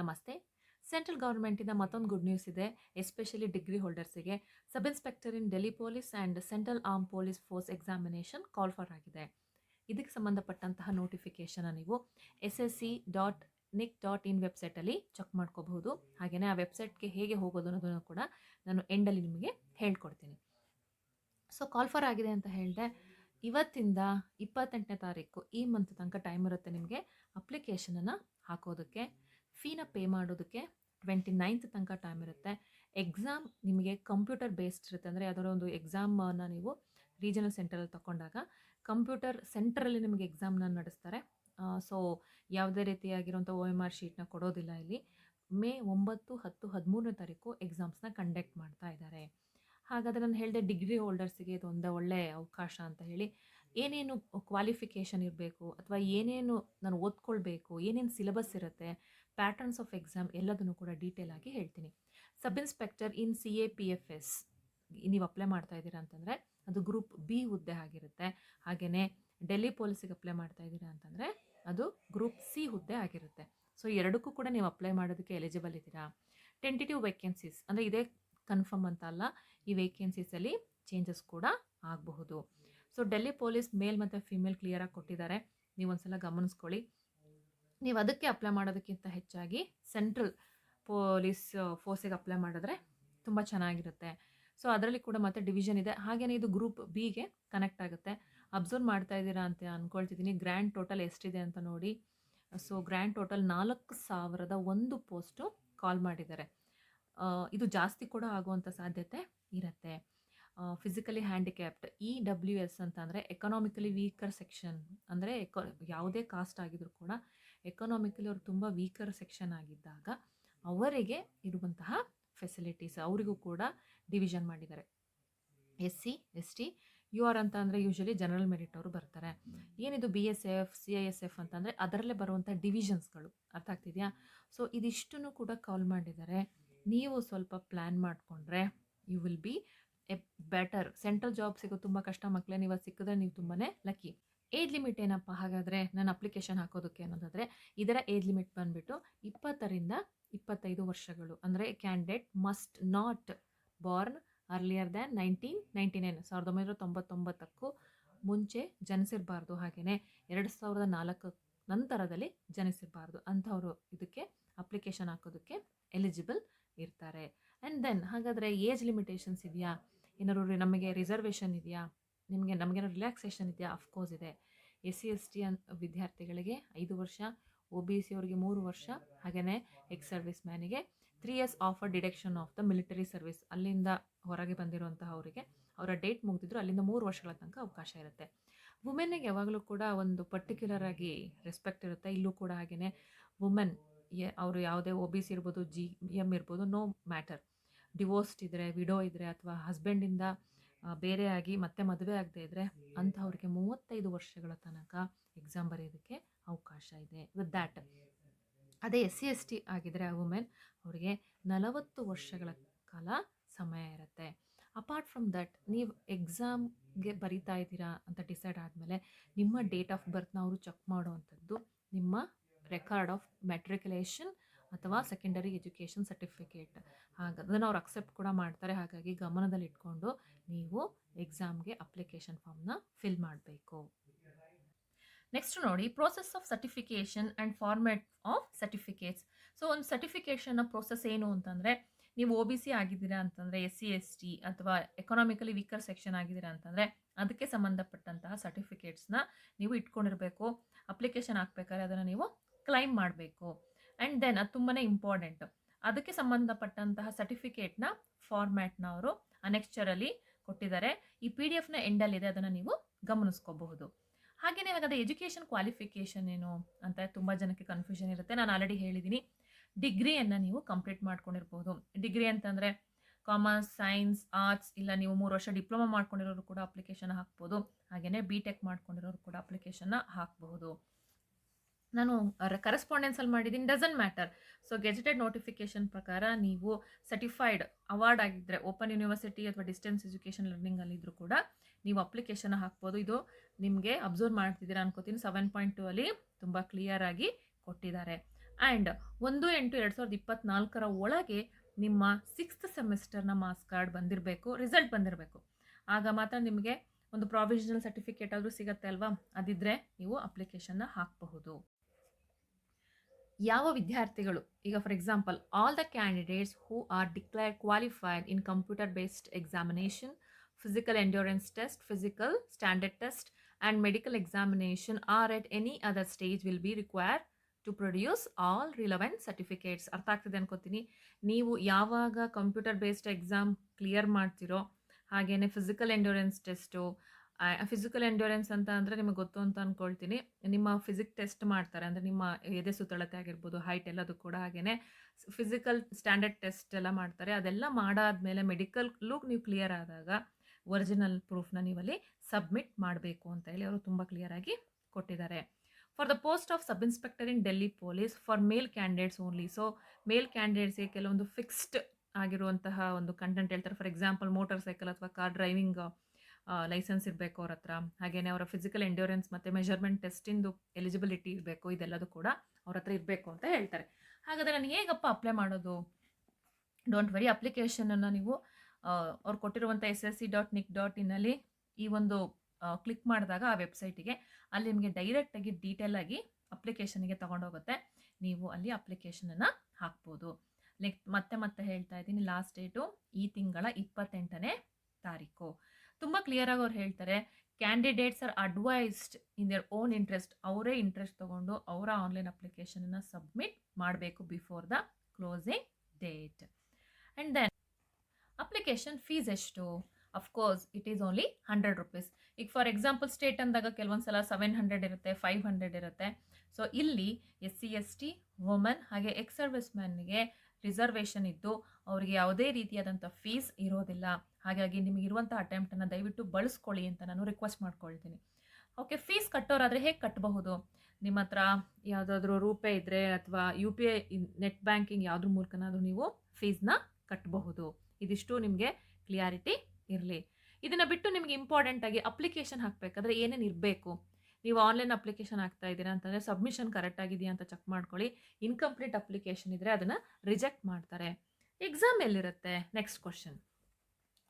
ನಮಸ್ತೆ. ಸೆಂಟ್ರಲ್ ಗೌರ್ಮೆಂಟಿಂದ ಮತ್ತೊಂದು ಗುಡ್ ನ್ಯೂಸ್ ಇದೆ, especially degree ಹೋಲ್ಡರ್ಸಿಗೆ. Sub inspector in Delhi police and central arm police force examination call for ಆಗಿದೆ. ಇದಕ್ಕೆ ಸಂಬಂಧಪಟ್ಟಂತಹ ನೋಟಿಫಿಕೇಷನ್ನ ನೀವು S S C dot nic dot in ವೆಬ್ಸೈಟಲ್ಲಿ ಚೆಕ್ ಮಾಡ್ಕೋಬಹುದು. ಹಾಗೆಯೇ ಆ ವೆಬ್ಸೈಟ್ಗೆ ಹೇಗೆ ಹೋಗೋದು ಅನ್ನೋದನ್ನು ಕೂಡ ನಾನು ಎಂಡಲ್ಲಿ ನಿಮಗೆ ಹೇಳ್ಕೊಡ್ತೀನಿ. ಸೊ, ಕಾಲ್ ಫಾರ್ ಆಗಿದೆ ಅಂತ ಹೇಳಿದೆ, ಇವತ್ತಿಂದ ಇಪ್ಪತ್ತೆಂಟನೇ ತಾರೀಕು ಈ ಮಂತ್ ತನಕ ಟೈಮ್ ಇರುತ್ತೆ ನಿಮಗೆ ಅಪ್ಲಿಕೇಶನನ್ನು ಹಾಕೋದಕ್ಕೆ. ಫೀನ ಪೇ ಮಾಡೋದಕ್ಕೆ ಟ್ವೆಂಟಿ ನೈನ್ತ್ ತನಕ ಟೈಮ್ ಇರುತ್ತೆ. ಎಕ್ಸಾಮ್ ನಿಮಗೆ ಕಂಪ್ಯೂಟರ್ ಬೇಸ್ಡ್ ಇರುತ್ತೆ. ಅಂದರೆ ಯಾವುದಾದ್ರು ಒಂದು ಎಕ್ಸಾಮನ್ನು ನೀವು ರೀಜನಲ್ ಸೆಂಟರಲ್ಲಿ ತಗೊಂಡಾಗ ಕಂಪ್ಯೂಟರ್ ಸೆಂಟ್ರಲ್ಲಿ ನಿಮಗೆ ಎಕ್ಸಾಮ್ನ ನಡೆಸ್ತಾರೆ. ಸೊ ಯಾವುದೇ ರೀತಿಯಾಗಿರುವಂಥ ಒ ಎಂ ಆರ್ ಶೀಟ್ನ ಕೊಡೋದಿಲ್ಲ ಇಲ್ಲಿ. ಮೇ ಒಂಬತ್ತು, ಹತ್ತು, ಹದಿಮೂರನೇ ತಾರೀಕು ಎಕ್ಸಾಮ್ಸ್ನ ಕಂಡಕ್ಟ್ ಮಾಡ್ತಾ ಇದ್ದಾರೆ. ಹಾಗಾದರೆ ನಾನು ಹೇಳಿದೆ ಡಿಗ್ರಿ ಹೋಲ್ಡರ್ಸಿಗೆ ಒಂದು ಒಳ್ಳೆಯ ಅವಕಾಶ ಅಂತ ಹೇಳಿ ಏನೇನು ಕ್ವಾಲಿಫಿಕೇಷನ್ ಇರಬೇಕು ಅಥವಾ ಏನೇನು ನಾನು ಓದ್ಕೊಳ್ಬೇಕು, ಏನೇನು ಸಿಲೆಬಸ್ ಇರುತ್ತೆ ಪ್ಯಾಟರ್ನ್ಸ್ ಆಫ್ ಎಕ್ಸಾಮ್ ಎಲ್ಲದನ್ನು ಕೂಡ ಡೀಟೇಲ್ ಆಗಿ ಹೇಳ್ತೀನಿ. Sub inspector in C A P F S ನೀವು ಅಪ್ಲೈ ಮಾಡ್ತಾ ಇದ್ದೀರಾ ಅಂತಂದರೆ, ಅದು ಗ್ರೂಪ್ ಬಿ ಹುದ್ದೆ ಆಗಿರುತ್ತೆ. ಹಾಗೆಯೇ ಡೆಲ್ಲಿ ಪೊಲೀಸಿಗೆ ಅಪ್ಲೈ ಮಾಡ್ತಾ ಇದ್ದೀರಾ ಅಂತಂದರೆ, ಅದು ಗ್ರೂಪ್ ಸಿ ಹುದ್ದೆ ಆಗಿರುತ್ತೆ. ಸೊ ಎರಡಕ್ಕೂ ಕೂಡ ನೀವು ಅಪ್ಲೈ ಮಾಡೋದಕ್ಕೆ ಎಲಿಜಿಬಲ್ ಇದ್ದೀರಾ. ಟೆಂಟಿಟಿವ್ ವೇಕೆನ್ಸೀಸ್ ಅಂದರೆ ಇದೇ ಕನ್ಫರ್ಮ್ ಅಂತ ಅಲ್ಲ, ಈ ವೇಕೆನ್ಸೀಸಲ್ಲಿ ಚೇಂಜಸ್ ಕೂಡ ಆಗಬಹುದು. ಸೊ ಡೆಲ್ಲಿ ಪೊಲೀಸ್ ಮೇಲ್ ಮತ್ತು ಫಿಮೇಲ್ ಕ್ಲಿಯರಾಗಿ ಕೊಟ್ಟಿದ್ದಾರೆ. ನೀವು ಒಂದ್ಸಲ ಗಮನಿಸ್ಕೊಳ್ಳಿ. ನೀವು ಅದಕ್ಕೆ ಅಪ್ಲೈ ಮಾಡೋದಕ್ಕಿಂತ ಹೆಚ್ಚಾಗಿ ಸೆಂಟ್ರಲ್ ಪೊಲೀಸ್ ಫೋರ್ಸಿಗೆ ಅಪ್ಲೈ ಮಾಡಿದ್ರೆ ತುಂಬ ಚೆನ್ನಾಗಿರುತ್ತೆ. ಸೊ ಅದರಲ್ಲಿ ಕೂಡ ಮತ್ತೆ ಡಿವಿಷನ್ ಇದೆ. ಹಾಗೆಯೇ ಇದು ಗ್ರೂಪ್ ಬಿಗೆ ಕನೆಕ್ಟ್ ಆಗುತ್ತೆ. ಅಬ್ಸರ್ವ್ ಮಾಡ್ತಾ ಇದ್ದೀರಾ ಅಂತ ಅಂದ್ಕೊಳ್ತಿದ್ದೀನಿ ಗ್ರ್ಯಾಂಡ್ ಟೋಟಲ್ ಎಷ್ಟಿದೆ ಅಂತ ನೋಡಿ. ಸೊ ಗ್ರ್ಯಾಂಡ್ ಟೋಟಲ್ ನಾಲ್ಕು ಸಾವಿರದ ಒಂದು ಪೋಸ್ಟು ಕಾಲ್ ಮಾಡಿದ್ದಾರೆ. ಇದು ಜಾಸ್ತಿ ಕೂಡ ಆಗುವಂಥ ಸಾಧ್ಯತೆ ಇರುತ್ತೆ. Physically handicapped E W S ಅಂತಂದರೆ ಎಕನಾಮಿಕಲಿ ವೀಕರ್ ಸೆಕ್ಷನ್ ಅಂದರೆ ಎಕೊ ಯಾವುದೇ ಕಾಸ್ಟ್ ಆಗಿದ್ರು ಕೂಡ ಎಕನಾಮಿಕಲಿ ಅವರು ತುಂಬ ವೀಕರ್ ಸೆಕ್ಷನ್ ಆಗಿದ್ದಾಗ ಅವರಿಗೆ ಇರುವಂತಹ ಫೆಸಿಲಿಟೀಸ್ ಅವರಿಗೂ ಕೂಡ ಡಿವಿಷನ್ ಮಾಡಿದ್ದಾರೆ. S C S T U R ಅಂತ ಅಂದರೆ ಯೂಶಲಿ ಜನರಲ್ ಮೆರಿಟ್ ಅವರು ಬರ್ತಾರೆ. ಏನಿದು B S F C I S F ಅಂತಂದರೆ ಅದರಲ್ಲೇ ಬರುವಂಥ ಡಿವಿಷನ್ಸ್ಗಳು ಅರ್ಥ ಆಗ್ತಿದೆಯಾ? ಸೊ ಇದಿಷ್ಟನ್ನು ಕೂಡ ಕಾಲ್ ಮಾಡಿದ್ದಾರೆ. ನೀವು ಸ್ವಲ್ಪ ಪ್ಲ್ಯಾನ್ ಮಾಡಿಕೊಂಡ್ರೆ you will be a better central job ಸಿಗೋ ತುಂಬ ಕಷ್ಟ ಮಕ್ಕಳೇ ನೀವು ಸಿಕ್ಕಿದ್ರೆ ನೀವು ತುಂಬಾ ಲಕ್ಕಿ ಏಜ್ ಲಿಮಿಟ್ ಏನಪ್ಪ? ಹಾಗಾದರೆ ನಾನು ಅಪ್ಲಿಕೇಶನ್ ಹಾಕೋದಕ್ಕೆ ಅನ್ನೋದಾದರೆ, ಇದರ ಏಜ್ ಲಿಮಿಟ್ ಬಂದುಬಿಟ್ಟು ಇಪ್ಪತ್ತರಿಂದ ಇಪ್ಪತ್ತೈದು ವರ್ಷಗಳು. ಅಂದರೆ candidate must not born earlier than nineteen ninety nine, ಸಾವಿರದ ಒಂಬೈನೂರ ತೊಂಬತ್ತೊಂಬತ್ತಕ್ಕೂ ಮುಂಚೆ ಜನಿಸಿರಬಾರ್ದು ಹಾಗೆಯೇ ಎರಡು ಸಾವಿರದ ನಾಲ್ಕು ನಂತರದಲ್ಲಿ ಜನಿಸಿರಬಾರ್ದು ಅಂಥವರು ಇದಕ್ಕೆ ಅಪ್ಲಿಕೇಶನ್ ಹಾಕೋದಕ್ಕೆ ಎಲಿಜಿಬಲ್ ಇರ್ತಾರೆ. ಆ್ಯಂಡ್ ದೆನ್ ಹಾಗಾದರೆ ಏಜ್ ಲಿಮಿಟೇಷನ್ಸ್ ಇದೆಯಾ? ಏನಾದ್ರು ನಮಗೆ ರಿಸರ್ವೇಷನ್ ಇದೆಯಾ? ನಿಮಗೆ ನಮಗೇನೋ ರಿಲ್ಯಾಕ್ಸೇಷನ್ ಇದೆಯಾ? ಅಫ್ಕೋರ್ಸ್ ಇದೆ. ಎಸ್ ಸಿ ಎಸ್ ಟಿ ಅನ್ ವಿದ್ಯಾರ್ಥಿಗಳಿಗೆ ಐದು ವರ್ಷ ಒ ಬಿ ಸಿ ಅವರಿಗೆ ಮೂರು ವರ್ಷ ಹಾಗೆಯೇ ex service ಮ್ಯಾನಿಗೆ three years of a deduction of the military service ಅಲ್ಲಿಂದ ಹೊರಗೆ ಬಂದಿರುವಂತಹ ಅವರಿಗೆ. ಅವರ ಡೇಟ್ ಮುಗಿದಿದ್ರು, ಅಲ್ಲಿಂದ ಮೂರು ವರ್ಷಗಳ ತನಕ ಅವಕಾಶ ಇರುತ್ತೆ. ವುಮೆನ್ನಿಗೆ ಯಾವಾಗಲೂ ಕೂಡ ಒಂದು ಪರ್ಟಿಕ್ಯುಲರ್ ಆಗಿ ರೆಸ್ಪೆಕ್ಟ್ ಇರುತ್ತೆ. ಇಲ್ಲೂ ಕೂಡ ಹಾಗೆಯೇ ವುಮೆನ್ ಅವರು ಯಾವುದೇ ಒ ಬಿ ಸಿ ಇರ್ಬೋದು ಜಿ ಎಂ ಇರ್ಬೋದು ನೋ ಮ್ಯಾಟರ್ ಡಿವೋರ್ಸ್ಡ್ ಇದ್ದರೆ ವಿಡೋ ಇದ್ದರೆ ಅಥವಾ ಹಸ್ಬೆಂಡಿಂದ ಬೇರೆ ಆಗಿ ಮತ್ತೆ ಮದುವೆ ಆಗದೆ ಇದ್ದರೆ ಅಂಥವ್ರಿಗೆ ಮೂವತ್ತೈದು ವರ್ಷಗಳ ತನಕ ಎಕ್ಸಾಮ್ ಬರೆಯೋದಕ್ಕೆ ಅವಕಾಶ ಇದೆ. ವಿತ್ ದ್ಯಾಟ್ ಅದೇ ಎಸ್ ಸಿ, ಎಸ್ ಟಿ ಆಗಿದ್ದರೆ ಆ ವುಮೆನ್ ಅವರಿಗೆ ನಲವತ್ತು ವರ್ಷಗಳ ಕಾಲ ಸಮಯ ಇರುತ್ತೆ. ಅಪಾರ್ಟ್ ಫ್ರಮ್ ದಟ್ ನೀವು ಎಕ್ಸಾಮ್ಗೆ ಬರಿತಾ ಇದ್ದೀರಾ ಅಂತ ಡಿಸೈಡ್ ಆದಮೇಲೆ ನಿಮ್ಮ ಡೇಟ್ ಆಫ್ ಬರ್ತ್ನ ಅವರು ಚೆಕ್ ಮಾಡುವಂಥದ್ದು ನಿಮ್ಮ ರೆಕಾರ್ಡ್ ಆಫ್ ಮೆಟ್ರಿಕ್ಯುಲೇಷನ್ ಅಥವಾ ಸೆಕೆಂಡರಿ ಎಜುಕೇಷನ್ ಸರ್ಟಿಫಿಕೇಟ್ ಹಾಗೆ ಅದನ್ನು ಅವ್ರು ಅಕ್ಸೆಪ್ಟ್ ಕೂಡ ಮಾಡ್ತಾರೆ. ಹಾಗಾಗಿ ಗಮನದಲ್ಲಿ ಇಟ್ಕೊಂಡು ನೀವು ಎಕ್ಸಾಮ್ಗೆ ಅಪ್ಲಿಕೇಶನ್ ಫಾರ್ಮ್ನ ಫಿಲ್ ಮಾಡಬೇಕು. ನೆಕ್ಸ್ಟ್ ನೋಡಿ process of certification and format of certificates so ಒಂದು ಸರ್ಟಿಫಿಕೇಷನ್ನ ಪ್ರೋಸೆಸ್ ಏನು ಅಂತಂದರೆ, ನೀವು ಒ ಬಿ ಸಿ ಆಗಿದ್ದೀರಾ ಅಂತಂದರೆ ಎಸ್ ಸಿ ಎಸ್ ಟಿ ಅಥವಾ ಎಕನಾಮಿಕಲಿ ವೀಕರ್ ಸೆಕ್ಷನ್ ಆಗಿದ್ದೀರಾ ಅಂತಂದರೆ, ಅದಕ್ಕೆ ಸಂಬಂಧಪಟ್ಟಂತಹ ಸರ್ಟಿಫಿಕೇಟ್ಸ್ನ ನೀವು ಇಟ್ಕೊಂಡಿರಬೇಕು. ಅಪ್ಲಿಕೇಶನ್ ಹಾಕ್ಬೇಕಾದ್ರೆ ಅದನ್ನು ನೀವು ಕ್ಲೈಮ್ ಮಾಡಬೇಕು. ಆ್ಯಂಡ್ ದೆನ್ ಅದು ತುಂಬಾ ಇಂಪಾರ್ಟೆಂಟ್ ಅದಕ್ಕೆ ಸಂಬಂಧಪಟ್ಟಂತಹ ಸರ್ಟಿಫಿಕೇಟ್ನ ಫಾರ್ಮ್ಯಾಟ್ನ ಅವರು ಅನೆಕ್ಸ್ಚರಲ್ಲಿ ಕೊಟ್ಟಿದ್ದಾರೆ. ಈ ಪಿ ಡಿ ಎಫ್ನ ಎಂಡಲ್ಲಿದೆ ಅದನ್ನು ನೀವು ಗಮನಿಸ್ಕೋಬಹುದು. ಹಾಗೆಯೇ ಹಾಗಾದರೆ ಎಜುಕೇಷನ್ ಕ್ವಾಲಿಫಿಕೇಷನ್ ಏನು ಅಂತ ತುಂಬ ಜನಕ್ಕೆ ಕನ್ಫ್ಯೂಷನ್ ಇರುತ್ತೆ. ನಾನು ಆಲ್ರೆಡಿ ಹೇಳಿದ್ದೀನಿ ಡಿಗ್ರಿಯನ್ನು ನೀವು ಕಂಪ್ಲೀಟ್ ಮಾಡ್ಕೊಂಡಿರ್ಬೋದು. ಡಿಗ್ರಿ ಅಂತಂದರೆ ಕಾಮರ್ಸ್ ಸೈನ್ಸ್ ಆರ್ಟ್ಸ್ ಇಲ್ಲ ನೀವು ಮೂರು ವರ್ಷ ಡಿಪ್ಲೊಮಾ ಮಾಡ್ಕೊಂಡಿರೋರು ಕೂಡ ಅಪ್ಲಿಕೇಶನ್ ಹಾಕ್ಬೋದು. ಹಾಗೆಯೇ ಬಿ ಟೆಕ್ ಮಾಡ್ಕೊಂಡಿರೋರು ಕೂಡ ಅಪ್ಲಿಕೇಶನ್ನ ಹಾಕಬಹುದು. ನಾನು ಕರೆಸ್ಪಾಂಡೆನ್ಸಲ್ಲಿ ಮಾಡಿದ್ದೀನಿ doesn't matter so gazetted notification ಪ್ರಕಾರ ನೀವು ಸರ್ಟಿಫೈಡ್ ಅವಾರ್ಡ್ ಆಗಿದ್ದರೆ ಓಪನ್ ಯೂನಿವರ್ಸಿಟಿ ಅಥವಾ ಡಿಸ್ಟೆನ್ಸ್ ಎಜುಕೇಷನ್ ಲರ್ನಿಂಗಲ್ಲಿದ್ದರೂ ಕೂಡ ನೀವು ಅಪ್ಲಿಕೇಶನ್ ಹಾಕ್ಬೋದು. ಇದು ನಿಮಗೆ ಅಬ್ಸರ್ವ್ ಮಾಡ್ತಿದ್ದೀರಾ ಅನ್ಕೋತೀನಿ. ಸೆವೆನ್ ಪಾಯಿಂಟ್ ಟು ಅಲ್ಲಿ ತುಂಬ ಕ್ಲಿಯರ್ ಆಗಿ ಕೊಟ್ಟಿದ್ದಾರೆ. ಆ್ಯಂಡ್ ಒಂದು ಎಂಟು ಎರಡು ಸಾವಿರದ ಇಪ್ಪತ್ತ್ನಾಲ್ಕರ ಒಳಗೆ ನಿಮ್ಮ ಸಿಕ್ಸ್ತ್ ಸೆಮಿಸ್ಟರ್ನ ಮಾರ್ಕ್ಸ್ ಕಾರ್ಡ್ ಬಂದಿರಬೇಕು ರಿಸಲ್ಟ್ ಬಂದಿರಬೇಕು. ಆಗ ಮಾತ್ರ ನಿಮಗೆ ಒಂದು ಪ್ರಾವಿಷನಲ್ ಸರ್ಟಿಫಿಕೇಟ್ ಆದರೂ ಸಿಗುತ್ತೆ ಅಲ್ವಾ? ಅದಿದ್ದರೆ ನೀವು ಅಪ್ಲಿಕೇಶನ್ನ ಹಾಕಬಹುದು. ಯಾವ ವಿದ್ಯಾರ್ಥಿಗಳು, ಈಗ for example all the candidates who are declare qualified in computer based examination physical endurance test physical standard test and medical examination are at any other stage will be require to produce all relevant certificates ಅರ್ಥ ಆಗ್ತಿದೆ ಅನ್ಕೋತೀನಿ. ನೀವು ಯಾವಾಗ computer based exam clear ಮಾಡ್ತಿರೋ ಹಾಗೆಯೇ physical endurance test physical endurance ಅಂತ ಅಂದರೆ ನಿಮಗೆ ಗೊತ್ತು ಅಂತ ಅಂದ್ಕೊಳ್ತೀನಿ ನಿಮ್ಮ ಫಿಸಿಕ್ ಟೆಸ್ಟ್ ಮಾಡ್ತಾರೆ, ಅಂದರೆ ನಿಮ್ಮ ಎದೆ ಸುತ್ತಳತೆ ಆಗಿರ್ಬೋದು ಹೈಟ್ ಎಲ್ಲದು ಕೂಡ ಹಾಗೆಯೇ ಫಿಸಿಕಲ್ ಸ್ಟ್ಯಾಂಡರ್ಡ್ ಟೆಸ್ಟ್ ಎಲ್ಲ ಮಾಡ್ತಾರೆ. ಅದೆಲ್ಲ ಮೆಡಿಕಲ್ ಲುಕ್ ನೀವು ಕ್ಲಿಯರ್ ಆದಾಗ ಒರಿಜಿನಲ್ ಪ್ರೂಫ್ನ ನೀವಲ್ಲಿ ಸಬ್ಮಿಟ್ ಮಾಡಬೇಕು ಅಂತ ಹೇಳಿ ಅವರು ತುಂಬ ಕ್ಲಿಯರಾಗಿ ಕೊಟ್ಟಿದ್ದಾರೆ. For the post of sub inspector in Delhi police for male candidates only so ಮೇಲ್ ಕ್ಯಾಂಡಿಡೇಟ್ಸ್ಗೆ ಕೆಲವೊಂದು ಫಿಕ್ಸ್ಡ್ ಆಗಿರುವಂತಹ ಒಂದು ಕಂಟೆಂಟ್ ಹೇಳ್ತಾರೆ. ಫಾರ್ ಎಕ್ಸಾಂಪಲ್ ಮೋಟಾರ್ ಸೈಕಲ್ ಅಥವಾ ಕಾರ್ ಡ್ರೈವಿಂಗ್ ಲೈಸೆನ್ಸ್ ಇರಬೇಕು ಅವ್ರ ಹತ್ರ. ಹಾಗೆಯೇ ಅವರ ಫಿಸಿಕಲ್ ಎಂಡ್ಯೂರೆನ್ಸ್ ಮತ್ತು ಮೆಷರ್ಮೆಂಟ್ ಟೆಸ್ಟಿಂದು ಎಲಿಜಿಬಿಲಿಟಿ ಇರಬೇಕು, ಇದೆಲ್ಲದು ಕೂಡ ಅವ್ರ ಹತ್ರ ಇರಬೇಕು ಅಂತ ಹೇಳ್ತಾರೆ. ಹಾಗಾದರೆ ನಾನು ಹೇಗಪ್ಪ ಅಪ್ಲೈ ಮಾಡೋದು? ಡೋಂಟ್ ವರಿ ಅಪ್ಲಿಕೇಶನನ್ನು ನೀವು ಅವ್ರು ಕೊಟ್ಟಿರುವಂಥ S S C dot nic dot ಇನ್ನಲ್ಲಿ ಈ ಒಂದು ಕ್ಲಿಕ್ ಮಾಡಿದಾಗ ಆ ವೆಬ್ಸೈಟಿಗೆ ಅಲ್ಲಿ ನಿಮಗೆ ಡೈರೆಕ್ಟಾಗಿ ಡೀಟೇಲಾಗಿ ಅಪ್ಲಿಕೇಶನ್ಗೆ ತೊಗೊಂಡೋಗುತ್ತೆ. ನೀವು ಅಲ್ಲಿ ಅಪ್ಲಿಕೇಶನನ್ನು ಹಾಕ್ಬೋದು. ನೆಕ್ಸ್ಟ್ ಮತ್ತೆ ಮತ್ತೆ ಹೇಳ್ತಾ ಇದ್ದೀನಿ ಲಾಸ್ಟ್ ಡೇಟು ಈ ತಿಂಗಳ ಇಪ್ಪತ್ತೆಂಟನೇ ತಾರೀಕು. ಕ್ಲಿಯರಾಗಿ ಅವ್ರು ಹೇಳ್ತಾರೆ candidates are advised in their own interest ಅವರೇ ಇಂಟ್ರೆಸ್ಟ್ ತೊಗೊಂಡು ಅವರ ಆನ್ಲೈನ್ ಅಪ್ಲಿಕೇಶನನ್ನು ಸಬ್ಮಿಟ್ ಮಾಡಬೇಕು before the closing date and then application fees ಎಷ್ಟು? Of course it is only hundred rupees ಈಗ ಫಾರ್ ಎಕ್ಸಾಂಪಲ್ ಸ್ಟೇಟ್ ಅಂದಾಗ ಕೆಲವೊಂದು ಸಲ ಸೆವೆನ್ ಹಂಡ್ರೆಡ್ ಇರುತ್ತೆ ಫೈವ್ ಹಂಡ್ರೆಡ್ ಇರುತ್ತೆ. ಸೊ ಇಲ್ಲಿ S C S T women ಹಾಗೆ ಎಕ್ಸ್ ಸರ್ವಿಸ್ ಮ್ಯಾನ್ಗೆ ರಿಸರ್ವೇಷನ್ ಇದ್ದು ಅವರಿಗೆ ಯಾವುದೇ ರೀತಿಯಾದಂಥ ಫೀಸ್ ಇರೋದಿಲ್ಲ. ಹಾಗಾಗಿ ನಿಮಗಿರುವಂಥ ಅಟೆಂಪ್ಟನ್ನು ದಯವಿಟ್ಟು ಬಳಸ್ಕೊಳ್ಳಿ ಅಂತ ನಾನು ರಿಕ್ವೆಸ್ಟ್ ಮಾಡ್ಕೊಳ್ತೀನಿ. ಓಕೆ ಫೀಸ್ ಕಟ್ಟೋರಾದರೆ ಹೇಗೆ ಕಟ್ಟಬಹುದು ನಿಮ್ಮ ಹತ್ರ ಯಾವುದಾದ್ರೂ ರೂಪೇ ಇದ್ದರೆ ಅಥವಾ U P I net banking ಯಾವುದ್ರ ಮೂಲಕನಾದರೂ ನೀವು ಫೀಸ್ನ ಕಟ್ಟಬಹುದು ಇದಿಷ್ಟು ನಿಮಗೆ ಕ್ಲಿಯಾರಿಟಿ ಇರಲಿ. ಇದನ್ನು ಬಿಟ್ಟು ನಿಮಗೆ ಇಂಪಾರ್ಟೆಂಟಾಗಿ ಅಪ್ಲಿಕೇಶನ್ ಹಾಕಬೇಕಾದ್ರೆ ಏನೇನು ಇರಬೇಕು? ನೀವು ಆನ್ಲೈನ್ ಅಪ್ಲಿಕೇಶನ್ ಆಗ್ತಾ ಇದ್ದೀರಾ ಅಂತಂದರೆ ಸಬ್ಮಿಷನ್ ಕರೆಕ್ಟ್ ಆಗಿದೆಯಾ ಅಂತ ಚೆಕ್ ಮಾಡ್ಕೊಳ್ಳಿ. ಇನ್ಕಂಪ್ಲೀಟ್ ಅಪ್ಲಿಕೇಶನ್ ಇದ್ದರೆ ಅದನ್ನು ರಿಜೆಕ್ಟ್ ಮಾಡ್ತಾರೆ. ಎಕ್ಸಾಮ್ ಎಲ್ಲಿರುತ್ತೆ? Next question.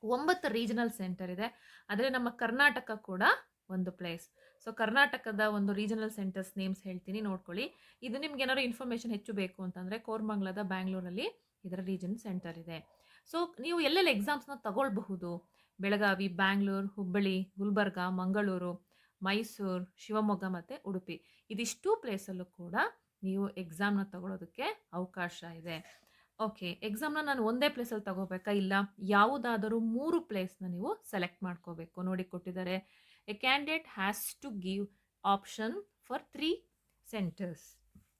ಒಂಬತ್ತು ರೀಜನಲ್ ಸೆಂಟರ್ ಇದೆ. ಆದರೆ ನಮ್ಮ ಕರ್ನಾಟಕ ಕೂಡ ಒಂದು ಪ್ಲೇಸ್. ಸೊ, ಕರ್ನಾಟಕದ ಒಂದು ರೀಜನಲ್ ಸೆಂಟರ್ಸ್ ನೇಮ್ಸ್ ಹೇಳ್ತೀನಿ, ನೋಡ್ಕೊಳ್ಳಿ. ಇದು ನಿಮ್ಗೆ ಏನಾದ್ರು ಇನ್ಫಾರ್ಮೇಷನ್ ಹೆಚ್ಚು ಬೇಕು ಅಂತಂದರೆ ಕೋರ್ಮಂಗ್ಲದ ಬ್ಯಾಂಗ್ಳೂರಲ್ಲಿ ಇದರ ರೀಜನ್ ಸೆಂಟರ್ ಇದೆ. ಸೊ, ನೀವು ಎಲ್ಲೆಲ್ಲಿ ಎಕ್ಸಾಮ್ಸ್ನ ತಗೊಳ್ಬಹುದು? ಬೆಳಗಾವಿ, ಬ್ಯಾಂಗ್ಳೂರು, ಹುಬ್ಬಳ್ಳಿ, ಗುಲ್ಬರ್ಗ, ಮಂಗಳೂರು ಮೈಸೂರು, ಶಿವಮೊಗ್ಗ ಮತ್ತು ಉಡುಪಿ. ಇದಿಷ್ಟು ಪ್ಲೇಸಲ್ಲೂ ಕೂಡ ನೀವು ಎಕ್ಸಾಮ್ನ ತಗೊಳ್ಳೋದಕ್ಕೆ ಅವಕಾಶ ಇದೆ. ಓಕೆ ಎಕ್ಸಾಮ್ನ ನಾನು ಒಂದೇ ಪ್ಲೇಸಲ್ಲಿ ತಗೋಬೇಕಾ? ಇಲ್ಲ, ಯಾವುದಾದರೂ ಮೂರು ಪ್ಲೇಸ್ನ ನೀವು ಸೆಲೆಕ್ಟ್ ಮಾಡ್ಕೋಬೇಕು. ನೋಡಿ ಕೊಟ್ಟಿದ್ದಾರೆ. A candidate has to give option for three centres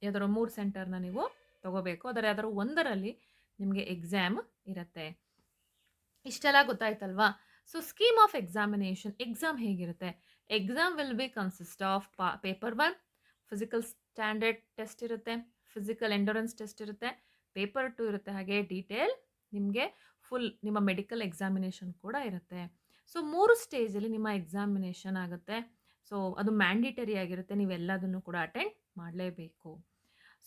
ಯಾವ್ದಾದ್ರು ಮೂರು ಸೆಂಟರ್ನ ನೀವು ತಗೋಬೇಕು. ಅದರ ಯಾವ್ದಾದ್ರು ಒಂದರಲ್ಲಿ ನಿಮಗೆ ಎಕ್ಸಾಮ್ ಇರುತ್ತೆ. ಇಷ್ಟೆಲ್ಲ ಗೊತ್ತಾಯ್ತಲ್ವಾ? So scheme of examination exam ಹೇಗಿರುತ್ತೆ? Exam will be consist of ಪಾ paper one physical standard test ಇರುತ್ತೆ ಫಿಸಿಕಲ್ ಎಂಡೋರೆನ್ಸ್ ಟೆಸ್ಟ್ ಇರುತ್ತೆ ಪೇಪರ್ ಟು ಇರುತ್ತೆ, ಹಾಗೆ ಡೀಟೇಲ್ ನಿಮಗೆ ಫುಲ್ ನಿಮ್ಮ ಮೆಡಿಕಲ್ ಎಕ್ಸಾಮಿನೇಷನ್ ಕೂಡ ಇರುತ್ತೆ. ಸೊ ಮೂರು ಸ್ಟೇಜಲ್ಲಿ ನಿಮ್ಮ ಎಕ್ಸಾಮಿನೇಷನ್ ಆಗುತ್ತೆ. ಸೊ ಅದು ಮ್ಯಾಂಡಿಟರಿ ಆಗಿರುತ್ತೆ ನೀವೆಲ್ಲದನ್ನು ಕೂಡ ಅಟೆಂಡ್ ಮಾಡಲೇಬೇಕು.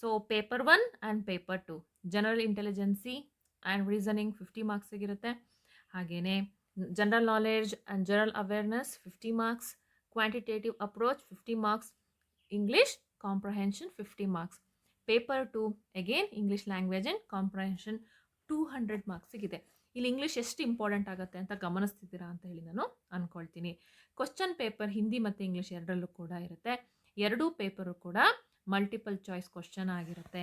So paper one and paper two general intelligence and reasoning fifty ಮಾರ್ಕ್ಸಿಗಿರುತ್ತೆ ಹಾಗೆಯೇ general knowledge and general awareness fifty marks quantitative approach fifty marks English comprehension fifty marks paper two again English language and comprehension two hundred ಮಾರ್ಕ್ಸಿಗಿದೆ ಇಲ್ಲಿ English ಎಷ್ಟು important ಆಗುತ್ತೆ ಅಂತ ಗಮನಿಸ್ತಿದ್ದೀರಾ ಅಂತ ಹೇಳಿ ನಾನು ಅಂದ್ಕೊಳ್ತೀನಿ question paper Hindi ಮತ್ತು ಇಂಗ್ಲೀಷ್ ಎರಡರಲ್ಲೂ ಕೂಡ ಇರುತ್ತೆ. ಎರಡೂ ಪೇಪರು ಕೂಡ ಮಲ್ಟಿಪಲ್ ಚಾಯ್ಸ್ ಕ್ವಶನ್ ಆಗಿರುತ್ತೆ.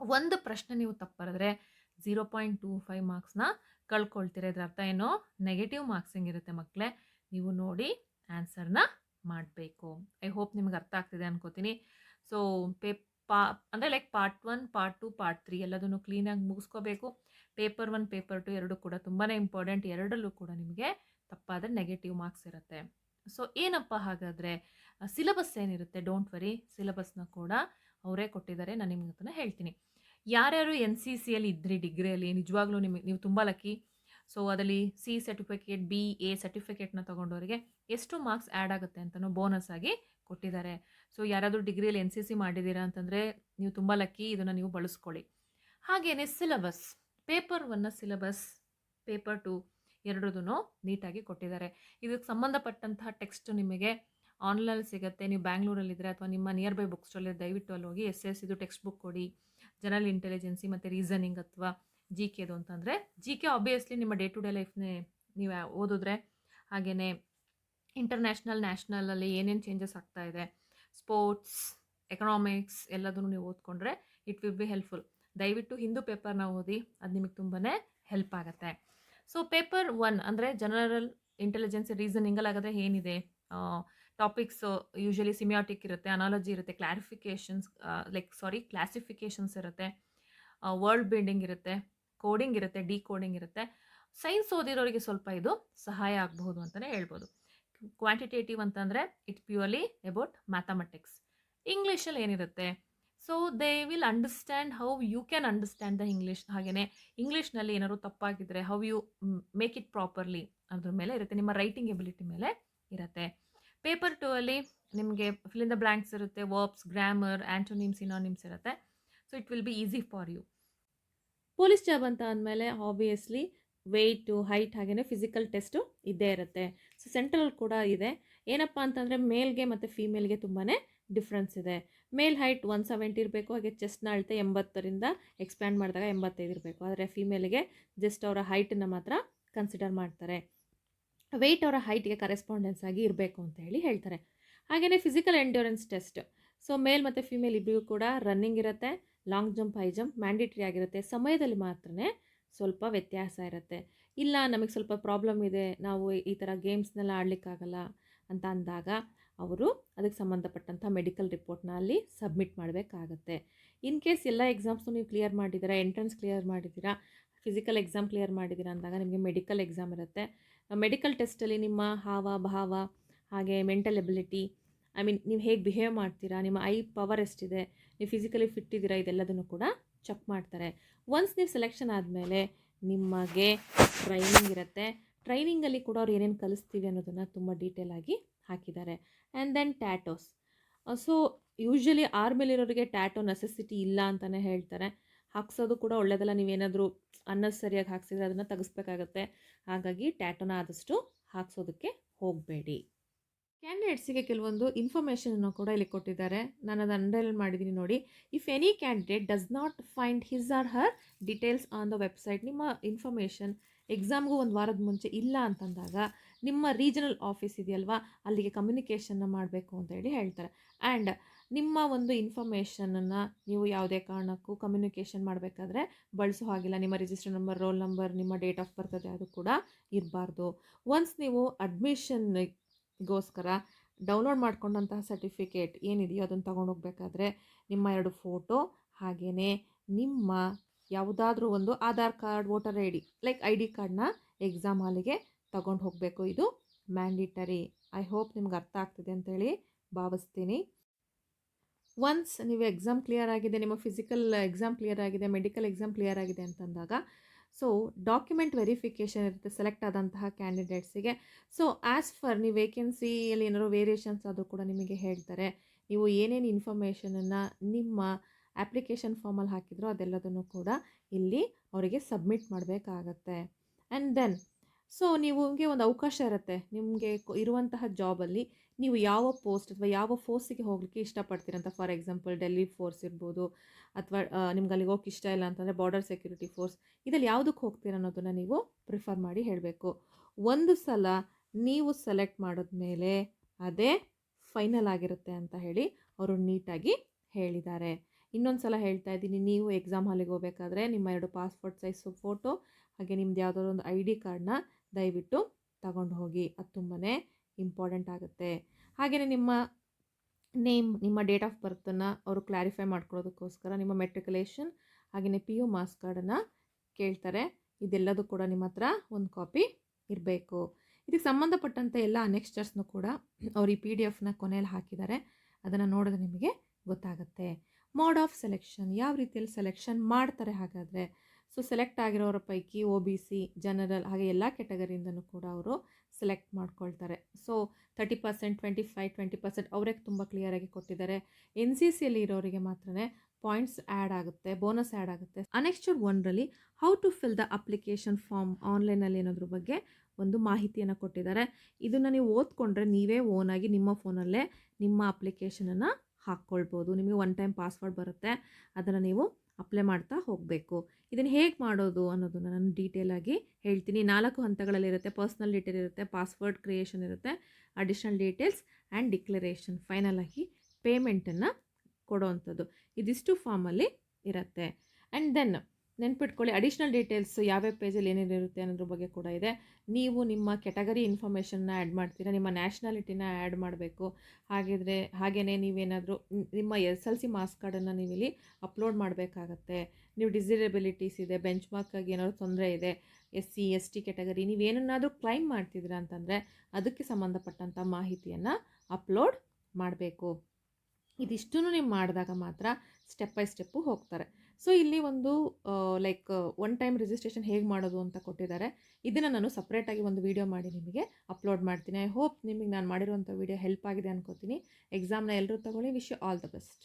ಒಂದು ಪ್ರಶ್ನೆ ನೀವು ತಪ್ಪರಿದ್ರೆ ಝೀರೋ ಪಾಯಿಂಟ್ ಟೂ ಫೈವ್ ಮಾರ್ಕ್ಸ್ನ ಕಳ್ಕೊಳ್ತೀರ. ಇದರ ಅರ್ಥ ಏನೋ ನೆಗೆಟಿವ್ ಮಾರ್ಕ್ಸಿಂಗ್ ಇರುತ್ತೆ ಮಕ್ಕಳೇ ನೀವು ನೋಡಿ. ಆನ್ಸರ್ನ ಮಾಡಬೇಕು. ಐ ಹೋಪ್ ನಿಮ್ಗೆ ಅರ್ಥ ಆಗ್ತಿದೆ ಅನ್ಕೋತೀನಿ. ಸೊ ಪೇ ಪಾ ಅಂದರೆ like part one part two part three ಎಲ್ಲದನ್ನು ಕ್ಲೀನಾಗಿ ಮುಗಿಸ್ಕೋಬೇಕು. ಪೇಪರ್ ಒನ್ ಪೇಪರ್ ಟು ಎರಡು ಕೂಡ ತುಂಬಾ ಇಂಪಾರ್ಟೆಂಟ್ ಎರಡರಲ್ಲೂ ಕೂಡ ನಿಮಗೆ ತಪ್ಪಾದರೆ ನೆಗೆಟಿವ್ ಮಾರ್ಕ್ಸ್ ಇರುತ್ತೆ. ಸೊ ಏನಪ್ಪ ಹಾಗಾದರೆ ಸಿಲೆಬಸ್ ಏನಿರುತ್ತೆ? ಡೋಂಟ್ ವರಿ ಸಿಲೆಬಸ್ನ ಕೂಡ ಅವರೇ ಕೊಟ್ಟಿದ್ದಾರೆ. ನಾನು ನಿಮ್ಗೆ ಅದನ್ನು ಹೇಳ್ತೀನಿ. ಯಾರ್ಯಾರು ಎನ್ ಸಿ ಸಿಯಲ್ಲಿ ಇದ್ರಿ ಡಿಗ್ರಿಯಲ್ಲಿ ನಿಜವಾಗ್ಲೂ ನಿಮಗೆ, ನೀವು ತುಂಬ ಲಕ್ಕಿ ಸೊ ಅದರಲ್ಲಿ ಸಿ ಸರ್ಟಿಫಿಕೇಟ್ ಬಿ ಎ ಸರ್ಟಿಫಿಕೇಟ್ನ ತೊಗೊಂಡವರಿಗೆ ಎಷ್ಟು ಮಾರ್ಕ್ಸ್ ಆ್ಯಡ್ ಆಗುತ್ತೆ ಅಂತಲೂ ಬೋನಸ್ ಆಗಿ ಕೊಟ್ಟಿದ್ದಾರೆ. ಸೊ ಯಾರಾದರೂ ಡಿಗ್ರಿಯಲ್ಲಿ ಎನ್ ಸಿ ಸಿ ಮಾಡಿದ್ದೀರಾ ಅಂತಂದರೆ ನೀವು ತುಂಬ ಲಕ್ಕಿ ಇದನ್ನು ನೀವು ಬಳಸ್ಕೊಳ್ಳಿ. ಹಾಗೆಯೇ ಸಿಲಬಸ್ ಪೇಪರ್ ಒನ್ನ ಸಿಲಬಸ್ ಪೇಪರ್ ಟು ಎರಡೂ ನೀಟಾಗಿ ಕೊಟ್ಟಿದ್ದಾರೆ. ಇದಕ್ಕೆ ಸಂಬಂಧಪಟ್ಟಂತಹ ಟೆಕ್ಸ್ಟ್ ನಿಮಗೆ ಆನ್ಲೈನಲ್ಲಿ ಸಿಗುತ್ತೆ. ನೀವು ಬ್ಯಾಂಗ್ಳೂರಲ್ಲಿದ್ದರೆ ಅಥವಾ ನಿಮ್ಮ ನಿಯರ್ ಬೈ ಬುಕ್ ಸ್ಟೋರಲ್ಲಿ ದಯವಿಟ್ಟು ಅಲ್ಲಿ ಹೋಗಿ ಎಸ್ ಎಸ್ ಇದು ಟೆಕ್ಸ್ಟ್ ಬುಕ್ ಕೊಡಿ. ಜನರಲ್ ಇಂಟೆಲಿಜೆನ್ಸಿ ಮತ್ತು ರೀಸನಿಂಗ್ ಅಥವಾ ಜಿ ಕೆದು ಅಂತಂದರೆ ಜಿ ಕೆ ಆಬ್ವಿಯಸ್ಲಿ ನಿಮ್ಮ ಡೇ ಟು ಡೇ ಲೈಫ್ನೇ ನೀವು ಓದಿದ್ರೆ ಹಾಗೆಯೇ ಇಂಟರ್ನ್ಯಾಷನಲ್ ನ್ಯಾಷನಲಲ್ಲಿ ಏನೇನು ಚೇಂಜಸ್ ಆಗ್ತಾ ಇದೆ ಸ್ಪೋರ್ಟ್ಸ್ ಎಕನಾಮಿಕ್ಸ್ ಎಲ್ಲದನ್ನು ನೀವು ಓದ್ಕೊಂಡ್ರೆ ಇಟ್ ವಿಲ್ ಬಿ ಹೆಲ್ಪ್ಫುಲ್ ದಯವಿಟ್ಟು ಹಿಂದೂ ಪೇಪರ್ನ ಓದಿ, ಅದು ನಿಮಗೆ ತುಂಬಾ ಹೆಲ್ಪ್ ಆಗುತ್ತೆ. ಸೊ ಪೇಪರ್ ಒನ್ ಅಂದರೆ ಜನರಲ್ ಇಂಟೆಲಿಜೆನ್ಸ್ ರೀಸನಿಂಗಲ್ಲಿ ಹಾಗಾದರೆ ಏನಿದೆ? ಟಾಪಿಕ್ಸ್ ಯೂಶಲಿ ಸಿಮಿಯಾಟಿಕ್ ಇರುತ್ತೆ ಅನಾಲಜಿ ಇರುತ್ತೆ ಕ್ಲಾರಿಫಿಕೇಷನ್ಸ್ ಲೈಕ್ ಸಾರಿ ಕ್ಲಾಸಿಫಿಕೇಷನ್ಸ್ ಇರುತ್ತೆ ವರ್ಲ್ಡ್ ಬಿಲ್ಡಿಂಗ್ ಇರುತ್ತೆ. ಕೋಡಿಂಗ್ ಇರುತ್ತೆ ಡಿ ಕೋಡಿಂಗ್ ಇರುತ್ತೆ. ಸೈನ್ಸ್ ಓದಿರೋರಿಗೆ ಸ್ವಲ್ಪ ಇದು ಸಹಾಯ ಆಗಬಹುದು ಅಂತಲೇ ಹೇಳ್ಬೋದು. ಕ್ವಾಂಟಿಟೇಟಿವ್ ಅಂತಂದರೆ ಇಟ್ ಪ್ಯೂರ್ಲಿ ಅಬೌಟ್ ಮ್ಯಾಥಮೆಟಿಕ್ಸ್ ಇಂಗ್ಲೀಷಲ್ಲಿ ಏನಿರುತ್ತೆ? So they will understand how you can understand the English ಹಾಗೆಯೇ ಇಂಗ್ಲೀಷ್ನಲ್ಲಿ ಏನಾದ್ರು ತಪ್ಪಾಗಿದ್ದರೆ how you make it properly ಅದ್ರ ಮೇಲೆ ಇರುತ್ತೆ. ನಿಮ್ಮ ರೈಟಿಂಗ್ ಎಬಿಲಿಟಿ ಮೇಲೆ ಇರುತ್ತೆ. ಪೇಪರ್ ಟೂ ಅಲ್ಲಿ ನಿಮಗೆ ಫಿಲ್ ದ ಬ್ಲ್ಯಾಂಕ್ಸ್ ಇರುತ್ತೆ ವರ್ಬ್ಸ್ ಗ್ರಾಮರ್ ಆ್ಯಂಟೋನಿಮ್ಸ್ ಇನೋನಿಮ್ಸ್ ಇರುತ್ತೆ. So it will be easy for you police job ಅಂತ ಅಂದಮೇಲೆ ಆಬ್ವಿಯಸ್ಲಿ ವೆಯ್ಟು ಹೈಟ್ ಹಾಗೆಯೇ ಫಿಸಿಕಲ್ ಟೆಸ್ಟು ಇದ್ದೇ ಇರುತ್ತೆ. ಸೊ ಸೆಂಟ್ರಲ್ ಕೂಡ ಇದೆ. ಏನಪ್ಪ ಅಂತಂದರೆ ಮೇಲ್ಗೆ ಮತ್ತು ಫೀಮೇಲ್ಗೆ ತುಂಬಾ ಡಿಫ್ರೆನ್ಸ್ ಇದೆ. ಮೇಲ್ ಹೈಟ್ ಒನ್ ಸೆವೆಂಟಿ ಇರಬೇಕು, ಹಾಗೆ ಚೆಸ್ಟ್ನ ಅಳತೆ ಎಂಬತ್ತರಿಂದ ಎಕ್ಸ್ಪ್ಯಾಂಡ್ ಮಾಡಿದಾಗ ಎಂಬತ್ತೈದು ಇರಬೇಕು. ಆದರೆ ಫೀಮೇಲ್ಗೆ ಜಸ್ಟ್ ಅವರ ಹೈಟನ್ನು ಮಾತ್ರ ಕನ್ಸಿಡರ್ ಮಾಡ್ತಾರೆ. ವೆಯ್ಟ್ ಅವರ ಹೈಟ್ಗೆ ಕರೆಸ್ಪಾಂಡೆನ್ಸ್ ಆಗಿ ಇರಬೇಕು ಅಂತ ಹೇಳಿ ಹೇಳ್ತಾರೆ. ಹಾಗೆಯೇ physical endurance test so male ಮತ್ತು ಫಿಮೇಲ್ ಇಬ್ಬರಿಗೂ ಕೂಡ ರನ್ನಿಂಗ್ ಇರುತ್ತೆ, long jump, high jump mandatory ಆಗಿರುತ್ತೆ. ಸಮಯದಲ್ಲಿ ಮಾತ್ರ ಸ್ವಲ್ಪ ವ್ಯತ್ಯಾಸ ಇರುತ್ತೆ. ಇಲ್ಲ ನಮಗೆ ಸ್ವಲ್ಪ ಪ್ರಾಬ್ಲಮ್ ಇದೆ, ನಾವು ಈ ಥರ ಗೇಮ್ಸ್ನೆಲ್ಲ ಆಡಲಿಕ್ಕಾಗಲ್ಲ ಅಂತ ಅಂದಾಗ ಅವರು ಅದಕ್ಕೆ ಸಂಬಂಧಪಟ್ಟಂಥ ಮೆಡಿಕಲ್ ರಿಪೋರ್ಟ್ನ ಅಲ್ಲಿ ಸಬ್ಮಿಟ್ ಮಾಡಬೇಕಾಗತ್ತೆ. ಇನ್ ಕೇಸ್ ಎಲ್ಲ ಎಕ್ಸಾಮ್ಸ್ನು ನೀವು ಕ್ಲಿಯರ್ ಮಾಡಿದ್ದೀರಾ, ಎಂಟ್ರೆನ್ಸ್ ಕ್ಲಿಯರ್ ಮಾಡಿದ್ದೀರಾ, ಫಿಸಿಕಲ್ ಎಕ್ಸಾಮ್ ಕ್ಲಿಯರ್ ಮಾಡಿದ್ದೀರಾ ಅಂದಾಗ ನಿಮಗೆ ಮೆಡಿಕಲ್ ಎಕ್ಸಾಮ್ ಇರುತ್ತೆ. ಮೆಡಿಕಲ್ ಟೆಸ್ಟಲ್ಲಿ ನಿಮ್ಮ ಹಾವ, ಭಾವ ಹಾಗೆ ಮೆಂಟಲ್ ಎಬಿಲಿಟಿ ಐ ಮೀನ್ ನೀವು ಹೇಗೆ ಬಿಹೇವ್ ಮಾಡ್ತೀರಾ? ನಿಮ್ಮ ಐ ಪವರ್ ಎಷ್ಟಿದೆ? ನೀವು ಫಿಸಿಕಲಿ ಫಿಟ್ ಇದ್ದೀರಾ? ಇದೆಲ್ಲದನ್ನು ಕೂಡ ಚೆಕ್ ಮಾಡ್ತಾರೆ. ಒನ್ಸ್ ನೀವು ಸೆಲೆಕ್ಷನ್ ಆದಮೇಲೆ ನಿಮಗೆ ಟ್ರೈನಿಂಗ್ ಇರುತ್ತೆ. ಟ್ರೈನಿಂಗಲ್ಲಿ ಕೂಡ ಅವ್ರು ಏನೇನು ಕಲಿಸ್ತೀವಿ ಅನ್ನೋದನ್ನು ತುಂಬ ಡೀಟೇಲ್ ಆಗಿ ಹಾಕಿದ್ದಾರೆ. And then tattoos so usually ಆರ್ಮಿಲಿರೋರಿಗೆ tattoo necessity ಇಲ್ಲ ಅಂತಲೇ ಹೇಳ್ತಾರೆ. ಹಾಕ್ಸೋದು ಕೂಡ ಒಳ್ಳೆಯದಲ್ಲ ನೀವೇನಾದರೂ ಅನ್ನಸರಿಯಾಗಿ ಹಾಕ್ಸಿದ್ರೆ ಅದನ್ನು ತೆಗೆಸ್ಬೇಕಾಗತ್ತೆ. ಹಾಗಾಗಿ ಟ್ಯಾಟೋನ ಆದಷ್ಟು ಹಾಕ್ಸೋದಕ್ಕೆ ಹೋಗಬೇಡಿ. ಕ್ಯಾಂಡಿಡೇಟ್ಸಿಗೆ ಕೆಲವೊಂದು ಇನ್ಫಾರ್ಮೇಷನನ್ನು ಕೂಡ ಇಲ್ಲಿ ಕೊಟ್ಟಿದ್ದಾರೆ. ನಾನು ಅದು ಅಂಡರ್ ಮಾಡಿದ್ದೀನಿ ನೋಡಿ. If any candidate does not find his or her details on the website ನಿಮ್ಮ ಇನ್ಫಾರ್ಮೇಷನ್ ಎಕ್ಸಾಮ್ಗೂ ಒಂದು ವಾರದ ಮುಂಚೆ ಇಲ್ಲ ಅಂತಂದಾಗ ನಿಮ್ಮ ರೀಜನಲ್ ಆಫೀಸ್ ಇದೆಯಲ್ವಾ, ಅಲ್ಲಿಗೆ ಕಮ್ಯುನಿಕೇಷನ್ನ ಮಾಡಬೇಕು ಅಂತ ಹೇಳಿ ಹೇಳ್ತಾರೆ. ಆ್ಯಂಡ್ ನಿಮ್ಮ ಒಂದು ಇನ್ಫಾರ್ಮೇಷನನ್ನು ನೀವು ಯಾವುದೇ ಕಾರಣಕ್ಕೂ ಕಮ್ಯುನಿಕೇಷನ್ ಮಾಡಬೇಕಾದ್ರೆ ಬಳಸೋ ಹಾಗಿಲ್ಲ. ನಿಮ್ಮ ರಿಜಿಸ್ಟರ್ ನಂಬರ್ ರೋಲ್ ನಂಬರ್ ನಿಮ್ಮ ಡೇಟ್ ಆಫ್ ಬರ್ತ್ ಅದು ಕೂಡ ಇರಬಾರ್ದು. ಒನ್ಸ್ ನೀವು ಅಡ್ಮಿಷನ್ಗೋಸ್ಕರ ಡೌನ್ಲೋಡ್ ಮಾಡ್ಕೊಂಡಂತಹ ಸರ್ಟಿಫಿಕೇಟ್ ಏನಿದೆಯೋ ಅದನ್ನು ತೊಗೊಂಡು ಹೋಗಬೇಕಾದ್ರೆ ನಿಮ್ಮ ಎರಡು ಫೋಟೋ ಹಾಗೆಯೇ ನಿಮ್ಮ ಯಾವುದಾದ್ರೂ ಒಂದು Aadhaar card, voter I D, like I D ಕಾರ್ಡ್ನ ಎಕ್ಸಾಮ್ ಹಾಲಿಗೆ ತಗೊಂಡು ಹೋಗಬೇಕು ಇದು ಮ್ಯಾಂಡಿಟರಿ. ಐ ಹೋಪ್ ನಿಮ್ಗೆ ಅರ್ಥ ಆಗ್ತಿದೆ ಅಂತೇಳಿ ಭಾವಿಸ್ತೀನಿ. ಒನ್ಸ್ ನೀವು ಎಕ್ಸಾಮ್ ಕ್ಲಿಯರ್ ಆಗಿದೆ, ನಿಮ್ಮ ಫಿಸಿಕಲ್ ಎಕ್ಸಾಮ್ ಕ್ಲಿಯರ್ ಆಗಿದೆ, ಮೆಡಿಕಲ್ ಎಕ್ಸಾಮ್ ಕ್ಲಿಯರ್ ಆಗಿದೆ ಅಂತಂದಾಗ ಸೊ ಡಾಕ್ಯುಮೆಂಟ್ ವೆರಿಫಿಕೇಷನ್ ಇರುತ್ತೆ ಸೆಲೆಕ್ಟ್ ಆದಂತಹ ಕ್ಯಾಂಡಿಡೇಟ್ಸಿಗೆ ಸೊ ಆ್ಯಸ್ ಫರ್ ನೀವು ವೇಕೆನ್ಸಿಯಲ್ಲಿ ಏನಾದರೂ ವೇರಿಯೇಷನ್ಸ್ ಆದರೂ ಕೂಡ ನಿಮಗೆ ಹೇಳ್ತಾರೆ. ನೀವು ಏನೇನು ಇನ್ಫಾರ್ಮೇಷನನ್ನು ನಿಮ್ಮ ಅಪ್ಲಿಕೇಶನ್ ಫಾರ್ಮಲ್ಲಿ ಹಾಕಿದ್ರೋ ಅದೆಲ್ಲದನ್ನು ಕೂಡ ಇಲ್ಲಿ ಅವರಿಗೆ ಸಬ್ಮಿಟ್ ಮಾಡಬೇಕಾಗತ್ತೆ. ಆ್ಯಂಡ್ ದೆನ್ ಸೊ ನಿಮಗೆ ಒಂದು ಅವಕಾಶ ಇರುತ್ತೆ. ನಿಮಗೆ ಇರುವಂತಹ ಜಾಬಲ್ಲಿ ನೀವು ಯಾವ ಪೋಸ್ಟ್ ಅಥವಾ ಯಾವ ಫೋರ್ಸಿಗೆ ಹೋಗಲಿಕ್ಕೆ ಇಷ್ಟಪಡ್ತೀರಂತ ಫಾರ್ ಎಕ್ಸಾಂಪಲ್ ಡೆಲ್ಲಿ ಫೋರ್ಸ್ ಇರ್ಬೋದು ಅಥವಾ ನಿಮ್ಗೆ ಅಲ್ಲಿಗೆ ಹೋಗಕ್ಕೆ ಇಷ್ಟ ಇಲ್ಲ ಅಂತಂದರೆ ಬಾರ್ಡರ್ ಸೆಕ್ಯೂರಿಟಿ ಫೋರ್ಸ್, ಇದರಲ್ಲಿ ಯಾವುದಕ್ಕೆ ಹೋಗ್ತೀರ ಅನ್ನೋದನ್ನು ನೀವು ಪ್ರಿಫರ್ ಮಾಡಿ ಹೇಳಬೇಕು. ಒಂದು ಸಲ ನೀವು ಸೆಲೆಕ್ಟ್ ಮಾಡಿದ್ಮೇಲೆ ಅದೇ ಫೈನಲ್ ಆಗಿರುತ್ತೆ ಅಂತ ಹೇಳಿ ಅವರು ನೀಟಾಗಿ ಹೇಳಿದ್ದಾರೆ. ಇನ್ನೊಂದು ಸಲ ಹೇಳ್ತಾ ಇದ್ದೀನಿ, ನೀವು ಎಕ್ಸಾಮ್ ಹಾಲಿಗೆ ಹೋಗಬೇಕಾದ್ರೆ ನಿಮ್ಮ ಎರಡು ಪಾಸ್ಪೋರ್ಟ್ ಸೈಜ್ ಫೋಟೋ ಹಾಗೆ ನಿಮ್ದು ಯಾವುದಾದ್ರು ಒಂದು ಐ ಡಿ ಕಾರ್ಡನ್ನ ದಯವಿಟ್ಟು ತಗೊಂಡು ಹೋಗಿ. ಅದು ತುಂಬಾ ಇಂಪಾರ್ಟೆಂಟ್ ಆಗುತ್ತೆ. ಹಾಗೆಯೇ ನಿಮ್ಮ ನೇಮ್, ನಿಮ್ಮ ಡೇಟ್ ಆಫ್ ಬರ್ತನ್ನು ಅವರು ಕ್ಲಾರಿಫೈ ಮಾಡ್ಕೊಳ್ಳೋದಕ್ಕೋಸ್ಕರ ನಿಮ್ಮ ಮೆಟ್ರಿಕುಲೇಷನ್ ಹಾಗೆಯೇ ಪಿ ಯು ಮಾರ್ಕ್ಸ್ ಕಾರ್ಡನ್ನು ಕೇಳ್ತಾರೆ. ಇದೆಲ್ಲದೂ ಕೂಡ ನಿಮ್ಮ ಹತ್ರ ಒಂದು ಕಾಪಿ ಇರಬೇಕು. ಇದಕ್ಕೆ ಸಂಬಂಧಪಟ್ಟಂತೆ ಎಲ್ಲ ಅನೆಕ್ಸ್ಟರ್ಸ್ನೂ ಕೂಡ ಅವರು ಈ ಪಿ ಡಿ ಎಫ್ನ ಕೊನೆಯಲ್ಲಿ ಹಾಕಿದ್ದಾರೆ. ಅದನ್ನು ನೋಡಿದ್ರೆ ನಿಮಗೆ ಗೊತ್ತಾಗುತ್ತೆ. ಮೋಡ್ ಆಫ್ ಸೆಲೆಕ್ಷನ್, ಯಾವ ರೀತಿಯಲ್ಲಿ ಸೆಲೆಕ್ಷನ್ ಮಾಡ್ತಾರೆ ಹಾಗಾದರೆ? ಸೊ, ಸೆಲೆಕ್ಟ್ ಆಗಿರೋರ ಪೈಕಿ ಒ ಬಿ ಸಿ, ಜನರಲ್ ಹಾಗೆ ಎಲ್ಲ ಕ್ಯಾಟಗರಿಯಿಂದನೂ ಕೂಡ ಅವರು ಸೆಲೆಕ್ಟ್ ಮಾಡ್ಕೊಳ್ತಾರೆ. So thirty percent twenty five twenty percent ಅವರೇ ತುಂಬ ಕ್ಲಿಯರಾಗಿ ಕೊಟ್ಟಿದ್ದಾರೆ. ಎನ್ ಸಿ ಸಿಯಲ್ಲಿ ಇರೋರಿಗೆ ಮಾತ್ರ ಪಾಯಿಂಟ್ಸ್ ಆ್ಯಡ್ ಆಗುತ್ತೆ ಬೋನಸ್ ಆ್ಯಡ್ ಆಗುತ್ತೆ. Annexure ಒನ್ರಲ್ಲಿ how to fill the application form ಆನ್ಲೈನಲ್ಲಿ ಅನ್ನೋದ್ರ ಬಗ್ಗೆ ಒಂದು ಮಾಹಿತಿಯನ್ನು ಕೊಟ್ಟಿದ್ದಾರೆ. ಇದನ್ನು ನೀವು ಓದ್ಕೊಂಡ್ರೆ ನೀವೇ ಓನಾಗಿ ನಿಮ್ಮ ಫೋನಲ್ಲೇ ನಿಮ್ಮ ಅಪ್ಲಿಕೇಶನನ್ನು ಹಾಕ್ಕೊಳ್ಬೋದು. ನಿಮಗೆ ಒನ್ ಟೈಮ್ ಪಾಸ್ವರ್ಡ್ ಬರುತ್ತೆ. ಅದನ್ನು ನೀವು ಅಪ್ಲೈ ಮಾಡ್ತಾ ಹೋಗಬೇಕು. ಇದನ್ನು ಹೇಗೆ ಮಾಡೋದು ಅನ್ನೋದನ್ನು ನಾನು ಡೀಟೇಲಾಗಿ ಹೇಳ್ತೀನಿ. ನಾಲ್ಕು ಹಂತಗಳಲ್ಲಿರುತ್ತೆ ಪರ್ಸ್ನಲ್ ಡೀಟೇಲ್ ಇರುತ್ತೆ ಪಾಸ್ವರ್ಡ್ ಕ್ರಿಯೇಷನ್ ಇರುತ್ತೆ additional details and declaration final ಆಗಿ ಪೇಮೆಂಟನ್ನು ಕೊಡೋವಂಥದ್ದು ಇದಿಷ್ಟು ಫಾರ್ಮಲ್ಲಿ ಇರುತ್ತೆ. ಆ್ಯಂಡ್ ದೆನ್ ನೆನ್ಪಿಟ್ಕೊಳ್ಳಿ. ಅಡಿಷ್ನಲ್ ಡೀಟೇಲ್ಸ್ ಯಾವ್ಯಾವ ಪೇಜಲ್ಲಿ ಏನೇನು ಇರುತ್ತೆ ಅನ್ನೋದ್ರ ಬಗ್ಗೆ ಕೂಡ ಇದೆ. ನೀವು ನಿಮ್ಮ ಕೆಟಗರಿ ಇನ್ಫಾರ್ಮೇಷನ್ನ ಆ್ಯಡ್ ಮಾಡ್ತೀರಾ, ನಿಮ್ಮ ನ್ಯಾಷನಾಲಿಟಿನ ಆ್ಯಡ್ ಮಾಡಬೇಕು. ಹಾಗಿದ್ರೆ ಹಾಗೆಯೇ ನೀವೇನಾದರೂ ನಿಮ್ಮ ಎಸ್ ಎಲ್ ಸಿ ಮಾರ್ಕ್ಸ್ ಕಾರ್ಡನ್ನು ನೀವಿಲ್ಲಿ ಅಪ್ಲೋಡ್ ಮಾಡಬೇಕಾಗತ್ತೆ. ನೀವು ಡಿಸಿರಬಿಲಿಟೀಸ್ ಇದೆ ಬೆಂಚ್ ಮಾರ್ಕಾಗಿ ಏನಾದರೂ ತೊಂದರೆ ಇದೆ S C S T category ನೀವೇನನ್ನಾದರೂ claim ಮಾಡ್ತಿದ್ದೀರಾ ಅಂತಂದರೆ ಅದಕ್ಕೆ ಸಂಬಂಧಪಟ್ಟಂಥ ಮಾಹಿತಿಯನ್ನು ಅಪ್ಲೋಡ್ ಮಾಡಬೇಕು. ಇದಿಷ್ಟೂ ನೀವು ಮಾಡಿದಾಗ ಮಾತ್ರ ಸ್ಟೆಪ್ ಬೈ ಸ್ಟೆಪ್ಪು ಹೋಗ್ತಾರೆ. ಸೊ, ಇಲ್ಲಿ ಒಂದು ಲೈಕ್ ಒನ್ ಟೈಮ್ ರಿಜಿಸ್ಟ್ರೇಷನ್ ಹೇಗೆ ಮಾಡೋದು ಅಂತ ಕೊಟ್ಟಿದ್ದಾರೆ. ಇದನ್ನು ನಾನು ಸಪ್ರೇಟಾಗಿ ಒಂದು ವೀಡಿಯೋ ಮಾಡಿ ನಿಮಗೆ ಅಪ್ಲೋಡ್ ಮಾಡ್ತೀನಿ. ಐ ಹೋಪ್ ನಿಮಗೆ ನಾನು ಮಾಡಿರುವಂಥ ವೀಡಿಯೋ ಹೆಲ್ಪ್ ಆಗಿದೆ ಅನ್ಕೋತೀನಿ. ಎಕ್ಸಾಮ್ನ ಎಲ್ಲರೂ ತಗೊಳ್ಳಿ. Wish you all the best